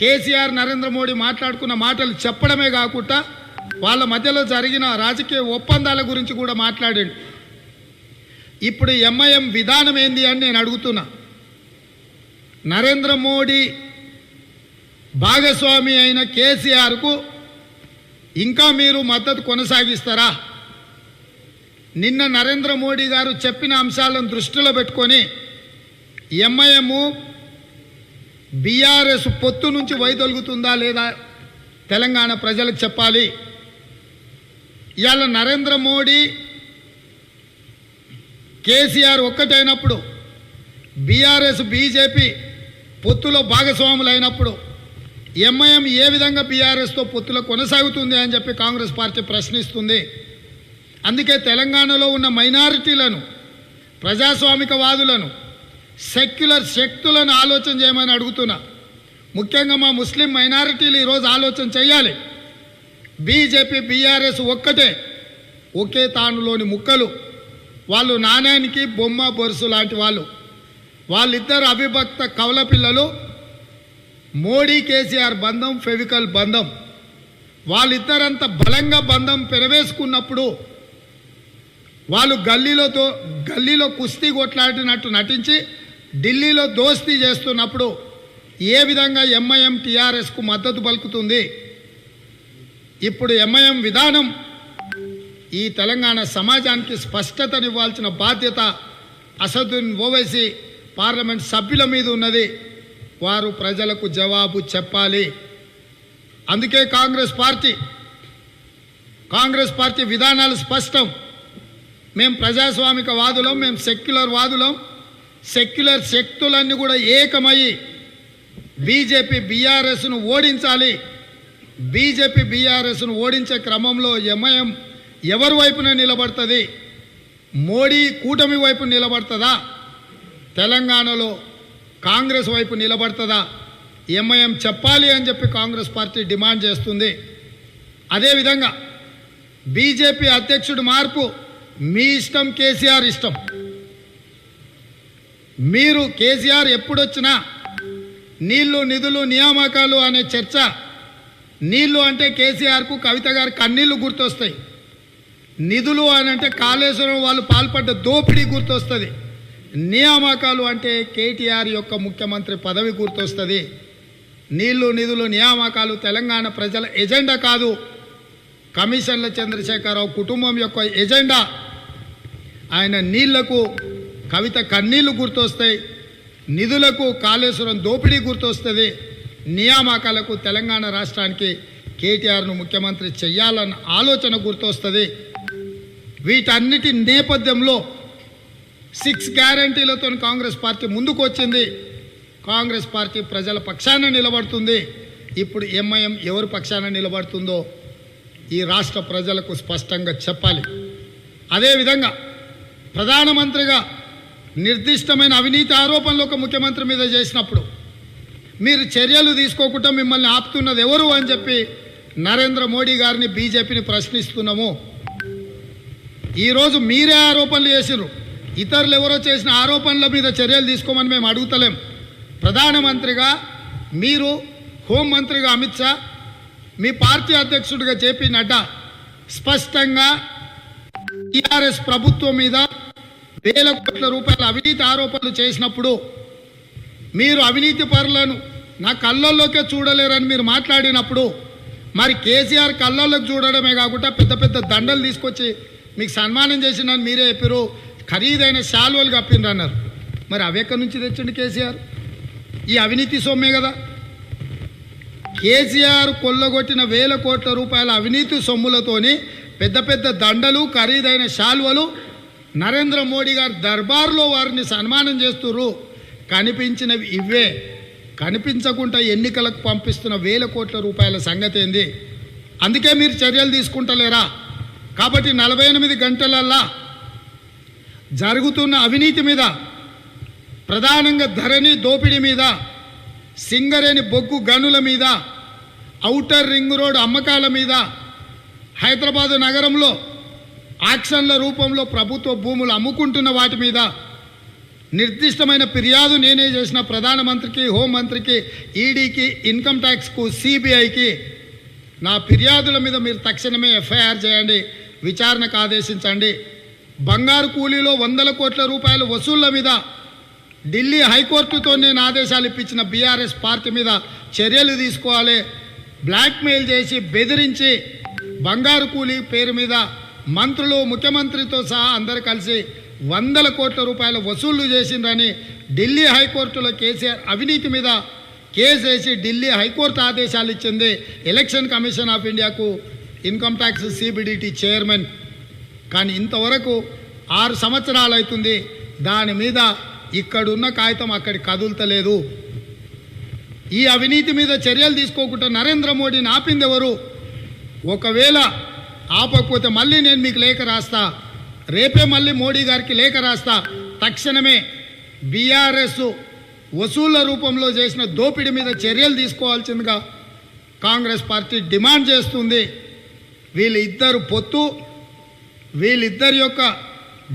కేసీఆర్ నరేంద్ర మోడీ మాట్లాడుకున్న మాటలు చెప్పడమే కాకుండా వాళ్ళ మధ్యలో జరిగిన రాజకీయ ఒప్పందాల గురించి కూడా మాట్లాడండి. ఇప్పుడు ఎంఐఎం విధానం ఏంది అని నేను అడుగుతున్నా. నరేంద్ర మోడీ భాగస్వామి అయిన కేసీఆర్కు ఇంకా మీరు మద్దతు కొనసాగిస్తారా? నిన్న నరేంద్ర మోడీ గారు చెప్పిన అంశాలను దృష్టిలో పెట్టుకొని ఎంఐఎం బీఆర్ఎస్ పొత్తు నుంచి వైదొలుగుతుందా లేదా తెలంగాణ ప్రజలకు చెప్పాలి. ఇవాళ నరేంద్ర మోడీ కేసీఆర్ ఒక్కటైనప్పుడు బీఆర్ఎస్ బీజేపీ పొత్తులో భాగస్వాములు అయినప్పుడు ఎంఐఎం ఏ విధంగా బీఆర్ఎస్తో పొత్తులో కొనసాగుతుంది అని చెప్పి కాంగ్రెస్ పార్టీ ప్రశ్నిస్తుంది. అందుకే తెలంగాణలో ఉన్న మైనారిటీలను ప్రజాస్వామికవాదులను సెక్యులర్ శక్తులను ఆలోచన చేయమని అడుగుతున్నా. ముఖ్యంగా మా ముస్లిం మైనారిటీలు ఈరోజు ఆలోచన చేయాలి. బీజేపీ బీఆర్ఎస్ ఒక్కటే ఒకే తానులోని ముక్కలు. వాళ్ళు నాణ్యానికి బొమ్మ బొరుసు లాంటి వాళ్ళు. వాళ్ళిద్దరు అవిభక్త కవల పిల్లలు. మోడీ కేసీఆర్ బంధం ఫెవికల్ బంధం. వాళ్ళిద్దరంత బలంగా బంధం పెరవేసుకున్నప్పుడు వాళ్ళు గల్లీలతో గల్లీలో కుస్తీ కొట్లాడినట్టు నటించి ఢిల్లీలో దోస్తీ చేస్తున్నప్పుడు ఏ విధంగా ఎంఐఎం టీఆర్ఎస్కు మద్దతు పలుకుతుంది? ఇప్పుడు ఎంఐఎం విధానం ఈ తెలంగాణ సమాజానికి స్పష్టతనివ్వాల్సిన బాధ్యత అసదుద్దీన్ ఓవైసీ పార్లమెంట్ సభ్యుల మీద ఉన్నది. వారు ప్రజలకు జవాబు చెప్పాలి. అందుకే కాంగ్రెస్ పార్టీ కాంగ్రెస్ పార్టీ విధానాలు స్పష్టం. మేము ప్రజాస్వామిక వాదులం మేము సెక్యులర్ వాదులం. సెక్యులర్ శక్తులన్నీ కూడా ఏకమయ్యి బీజేపీ బీఆర్ఎస్ను ఓడించాలి. బీజేపీ బీఆర్ఎస్ను ఓడించే క్రమంలో ఎంఐఎం ఎవరి వైపున నిలబడుతుంది? మోడీ కూటమి వైపు నిలబడుతుందా? తెలంగాణలో కాంగ్రెస్ వైపు నిలబడుతుందా? ఎంఐఎం చెప్పాలి అని చెప్పి కాంగ్రెస్ పార్టీ డిమాండ్ చేస్తుంది. అదేవిధంగా బీజేపీ అధ్యక్షుడు మార్పు మీ ఇష్టం కేసీఆర్ ఇష్టం. మీరు కేసీఆర్ ఎప్పుడొచ్చినా నీళ్ళు నిధులు నియామకాలు అనే చర్చ నీళ్ళు అంటే కేసీఆర్కు కవిత గారి కన్నీళ్ళు గుర్తొస్తాయి. నిధులు అని అంటే కాళేశ్వరం వాళ్ళు పాల్పడ్డ దోపిడీ గుర్తొస్తుంది. నియామకాలు అంటే కేటీఆర్ యొక్క ముఖ్యమంత్రి పదవి గుర్తొస్తుంది. నీళ్ళు నిధులు నియామకాలు తెలంగాణ ప్రజల ఎజెండా కాదు. కమిషన్ల చంద్రశేఖరరావు కుటుంబం యొక్క ఎజెండా. ఆయన నీళ్ళకు కవిత కన్నీళ్ళు గుర్తొస్తాయి నిధులకు కాళేశ్వరం దోపిడీ గుర్తొస్తుంది నియామకాలకు తెలంగాణ రాష్ట్రానికి కేటీఆర్ను ముఖ్యమంత్రి చెయ్యాలన్న ఆలోచన గుర్తొస్తుంది. వీటన్నిటి నేపథ్యంలో సిక్స్ గ్యారంటీలతో కాంగ్రెస్ పార్టీ ముందుకు వచ్చింది కాంగ్రెస్ పార్టీ ప్రజల పక్షాన నిలబడుతుంది. ఇప్పుడు ఎంఐఎం ఎవరి పక్షాన నిలబడుతుందో ఈ రాష్ట్ర ప్రజలకు స్పష్టంగా చెప్పాలి. అదేవిధంగా ప్రధానమంత్రిగా నిర్దిష్టమైన అవినీతి ఆరోపణలు ఒక ముఖ్యమంత్రి మీద చేసినప్పుడు మీరు చర్యలు తీసుకోకుండా మిమ్మల్ని ఆపుతున్నది ఎవరు అని చెప్పి నరేంద్ర మోడీ గారిని బీజేపీని ప్రశ్నిస్తున్నాము. ఈరోజు మీరే ఆరోపణలు చేసిరు ఇతరులు ఎవరో చేసిన ఆరోపణల మీద చర్యలు తీసుకోమని మేము అడుగుతలేం. ప్రధానమంత్రిగా మీరు హోంమంత్రిగా అమిత్ షా మీ పార్టీ అధ్యక్షుడిగా జేపీ నడ్డా స్పష్టంగా టీఆర్ఎస్ ప్రభుత్వం మీద వేల కోట్ల రూపాయల అవినీతి ఆరోపణలు చేసినప్పుడు మీరు అవినీతి పరులను నా కళ్ళల్లోకే చూడలేరని మీరు మాట్లాడినప్పుడు మరి కేసీఆర్ కళ్ళల్లోకి చూడడమే కాకుండా పెద్ద పెద్ద దండలు తీసుకొచ్చి మీకు సన్మానం చేసినని మీరే చెప్పారు ఖరీదైన శాల్వలు కప్పిండ్రు అన్నారు మరి అవెక్కడి నుంచి తెచ్చండి కేసీఆర్? ఈ అవినీతి సొమ్మే కదా. కేసీఆర్ కొల్లగొట్టిన వేల కోట్ల రూపాయల అవినీతి సొమ్ములతోని పెద్ద పెద్ద దండలు ఖరీదైన శాల్వలు నరేంద్ర మోడీ గారు దర్బార్లో వారిని సన్మానం చేస్తుర్రు. కనిపించినవి ఇవే కనిపించకుండా ఎన్నికలకు పంపిస్తున్న వేల కోట్ల రూపాయల సంగతి ఏంది? అందుకే మీరు చర్యలు తీసుకుంటలేరా? కాబట్టి నలభై ఎనిమిది గంటలల్లా జరుగుతున్న అవినీతి మీద ప్రధానంగా ధరణి దోపిడీ మీద సింగరేణి బొగ్గు గనుల మీద ఔటర్ రింగ్ రోడ్ అమ్మకాల మీద హైదరాబాదు నగరంలో ఆక్షన్ల రూపంలో ప్రభుత్వ భూములు అమ్ముకుంటున్న వాటి మీద నిర్దిష్టమైన ఫిర్యాదు నేనే చేసిన ప్రధానమంత్రికి హోంమంత్రికి ఈడీకి ఇన్కమ్ ట్యాక్స్కు సిబిఐకి. నా ఫిర్యాదుల మీద మీరు తక్షణమే ఎఫ్ఐఆర్ చేయండి విచారణకు ఆదేశించండి. బంగారు కూలీలో వందల కోట్ల రూపాయల వసూళ్ళ మీద ఢిల్లీ హైకోర్టుతో నేను ఆదేశాలు ఇప్పించిన బీఆర్ఎస్ పార్టీ మీద చర్యలు తీసుకోవాలి. బ్లాక్మెయిల్ చేసి బెదిరించి బంగారు కూలీ పేరు మీద మంత్రులు ముఖ్యమంత్రితో సహా అందరు కలిసి వందల కోట్ల రూపాయల వసూళ్ళు చేసిండ్రని ఢిల్లీ హైకోర్టులో కేసీఆర్ అవినీతి మీద కేసు వేసి ఢిల్లీ హైకోర్టు ఆదేశాలు ఇచ్చింది ఎలక్షన్ కమిషన్ ఆఫ్ ఇండియాకు ఇన్కమ్ ట్యాక్స్ సిబిడిటీ చైర్మన్. కానీ ఇంతవరకు ఆరు సంవత్సరాలు అవుతుంది దాని మీద ఇక్కడున్న కాగితం అక్కడి కదులుతలేదు. ఈ అవినీతి మీద చర్యలు తీసుకోకుండా నరేంద్ర మోడీని ఆపిందెవరు ఒకవేళ ఆపకపోతే మళ్ళీ నేను మీకు లేఖ రాస్తా. రేపే మళ్ళీ మోడీ గారికి లేఖ రాస్తా. తక్షణమే బీఆర్ఎస్ వసూళ్ళ రూపంలో చేసిన దోపిడీ మీద చర్యలు తీసుకోవాల్సిందిగా కాంగ్రెస్ పార్టీ డిమాండ్ చేస్తుంది. వీళ్ళిద్దరు పొత్తు వీళ్ళిద్దరి యొక్క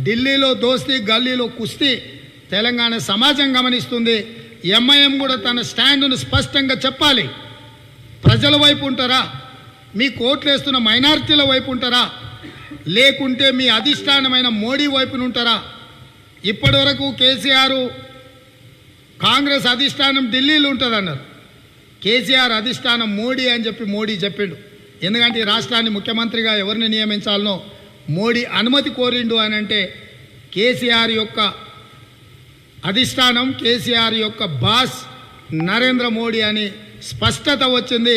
ఢిల్లీలో దోస్తీ గల్లీలో కుస్తీ తెలంగాణ సమాజం గమనిస్తుంది. ఎంఐఎం కూడా తన స్టాండ్ను స్పష్టంగా చెప్పాలి. ప్రజల వైపు ఉంటారా? మీ కోట్లేస్తున్న మైనార్టీల వైపు ఉంటారా? లేకుంటే మీ అధిష్టానమైన మోడీ వైపున ఉంటారా ఇప్పటి వరకు కేసీఆర్ కాంగ్రెస్ అధిష్టానం ఢిల్లీలో ఉంటుందన్నారు. కేసీఆర్ అధిష్టానం మోడీ అని చెప్పి మోడీ చెప్పిండు. ఎందుకంటే ఈ రాష్ట్రాన్ని ముఖ్యమంత్రిగా ఎవరిని నియమించాలనో మోడీ అనుమతి కోరిండు అని అంటే కేసీఆర్ యొక్క అధిష్టానం కేసీఆర్ యొక్క బాస్ నరేంద్ర మోడీ అని స్పష్టత వచ్చింది.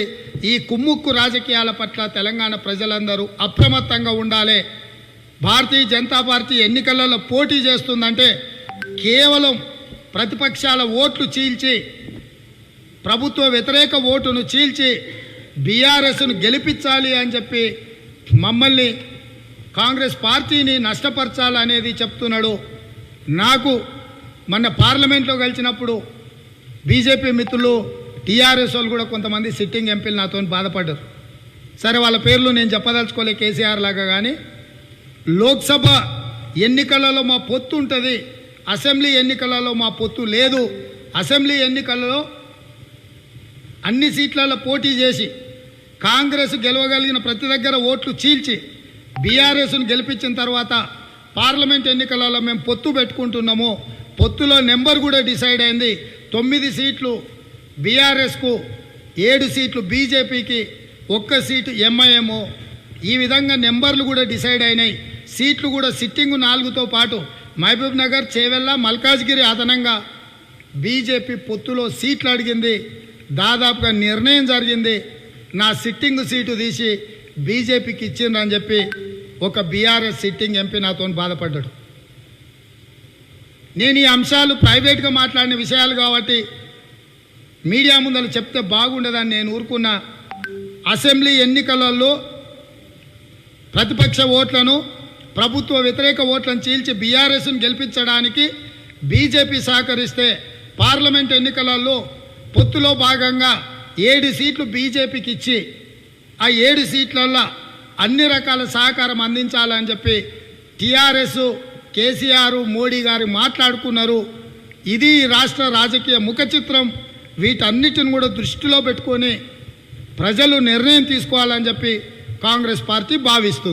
ఈ కుమ్ముక్కు రాజకీయాల పట్ల తెలంగాణ ప్రజలందరూ అప్రమత్తంగా ఉండాలి. భారతీయ జనతా పార్టీ ఎన్నికలలో పోటీ చేస్తుందంటే కేవలం ప్రతిపక్షాల ఓట్లు చీల్చి ప్రభుత్వ వ్యతిరేక ఓటును చీల్చి బీఆర్ఎస్ను గెలిపించాలి అని చెప్పి మమ్మల్ని కాంగ్రెస్ పార్టీని నష్టపరచాలనేది చెప్తున్నాడు. నాకు మొన్న పార్లమెంట్లో కలిసినప్పుడు బీజేపీ మిత్రులు టీఆర్ఎస్ వాళ్ళు కూడా కొంతమంది సిట్టింగ్ ఎంపీలు నాతో బాధపడ్డారు. సరే వాళ్ళ పేర్లు నేను చెప్పదలుచుకోలే కేసీఆర్ లాగా కానీ లోక్సభ ఎన్నికలలో మా పొత్తు ఉంటుంది అసెంబ్లీ ఎన్నికలలో మా పొత్తు లేదు అసెంబ్లీ ఎన్నికలలో అన్ని సీట్లలో పోటీ చేసి కాంగ్రెస్ గెలవగలిగిన ప్రతి దగ్గర ఓట్లు చీల్చి బీఆర్ఎస్ను గెలిపించిన తర్వాత పార్లమెంట్ ఎన్నికలలో మేము పొత్తు పెట్టుకుంటున్నాము. పొత్తులో నెంబర్ కూడా డిసైడ్ అయింది. తొమ్మిది సీట్లు బీఆర్ఎస్కు ఏడు సీట్లు బీజేపీకి ఒక్క సీటు ఎంఐఎంఓ ఈ విధంగా నెంబర్లు కూడా డిసైడ్ అయినాయి. సీట్లు కూడా సిట్టింగ్ నాలుగుతో పాటు మహబూబ్ నగర్ చేవెళ్ళ మల్కాజ్గిరి అదనంగా బీజేపీ పొత్తులో సీట్లు అడిగింది. దాదాపుగా నిర్ణయం జరిగింది. నా సిట్టింగ్ సీటు తీసి బీజేపీకి ఇచ్చిండ్రని చెప్పి ఒక బీఆర్ఎస్ సిట్టింగ్ ఎంపీ నాతో బాధపడ్డాడు. నేను ఈ అంశాలు ప్రైవేట్గా మాట్లాడిన విషయాలు కాబట్టి మీడియా ముందర చెప్తే బాగుండదని నేను ఊరుకున్న. అసెంబ్లీ ఎన్నికలలో ప్రతిపక్ష ఓట్లను ప్రభుత్వ వ్యతిరేక ఓట్లను చీల్చి బీఆర్ఎస్ను గెలిపించడానికి బీజేపీ సహకరిస్తే పార్లమెంట్ ఎన్నికలలో పొత్తులో భాగంగా ఏడు సీట్లు బీజేపీకి ఇచ్చి ఆ ఏడు సీట్లల్లో అన్ని రకాల సహకారం అందించాలని చెప్పి టీఆర్ఎస్ కేసీఆర్ మోడీ గారు మాట్లాడుకున్నారు. ఇది రాష్ట్ర రాజకీయ ముఖ చిత్రం వీటన్నిటిని కూడా దృష్టిలో పెట్టుకొని ప్రజలు నిర్ణయం తీసుకోవాలని చెప్పి కాంగ్రెస్ పార్టీ భావిస్తుంది.